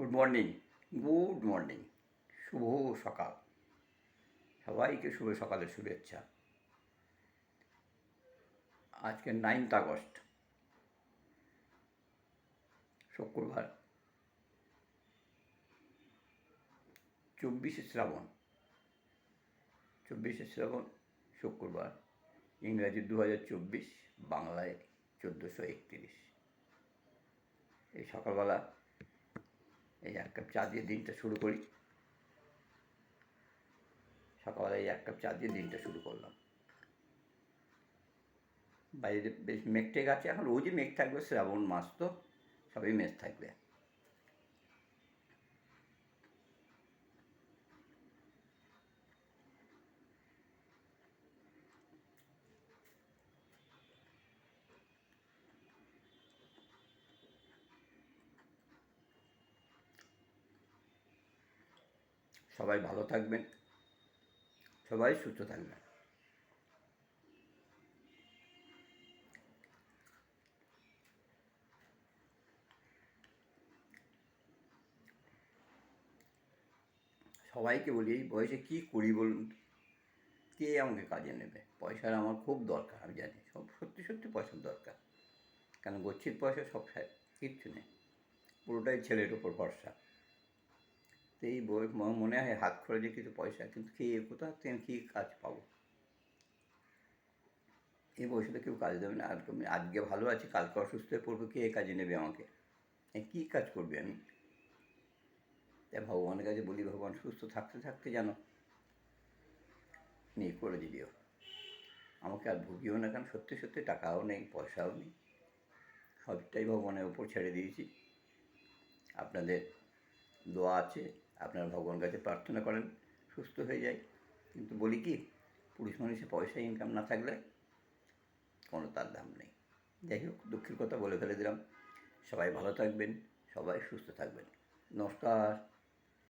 Good morning good morning শুভ সকাল। সবাইকে শুভ সকালের শুভেচ্ছা। আজকে নাইনথ আগস্ট। শুক্রবার। চব্বিশে শ্রাবণ। চব্বিশে শ্রাবণ, শুক্রবার। ইংরাজি দু হাজার চব্বিশ, বাংলায় চোদ্দোশো একত্রিশ। এই সকালবেলা এই এক কাপ চা দিয়ে দিনটা শুরু করি। সকালবেলা এই এক কাপ চা দিয়ে দিনটা শুরু করলাম। বাইরে বেশ মেঘ টেক আছে, এখন রোজই মেঘ থাকবে, শ্রাবণ মাস তো, সবই মেঘ থাকবে। সবাই ভালো থাকবেন। সবাই সুস্থ থাকবেন। সবাইকে বলি, এই বয়সে কী করি বলুন? কে আমাকে কাজে নেবে? পয়সার আমার খুব দরকার, আমি জানি। সব সত্যি সত্যি পয়সার দরকার। কেন গচ্ছিত পয়সা সব কিচ্ছু নেই। পুরোটাই ছেলের উপর ভরসা। এই বই মনে হয় হাত খরচে কিছু পয়সা, কিন্তু কে, কোথা থেকে কী কাজ পাবো? এই বয়সে তো কেউ কাজ দেবে না, আর আজকে ভালো আছি, কালকে অসুস্থ হয়ে পড়ব, কে কাজে নেবে আমাকে? কী কাজ করবে আমি? তাই ভগবানের কাছে বলি, ভগবান সুস্থ থাকতে থাকতে যেন নিয়ে করে দিও আমাকে আর ভুগিও না কেন সত্যি সত্যি টাকাও নেই, পয়সাও নেই। সবটাই ভগবানের উপর ছেড়ে দিয়েছি। আপনাদের দোয়া আছে আপনারা ভগবান কাছে প্রার্থনা করেন, সুস্থ হয়ে যায়। কিন্তু বলি কি, পুরুষ মানুষের পয়সা ইনকাম না থাকলে কোনো তার দাম নেই। যাই হোক, দুঃখের কথা বলে ফেলে দিলাম। সবাই ভালো থাকবেন, সবাই সুস্থ থাকবেন। নমস্কার।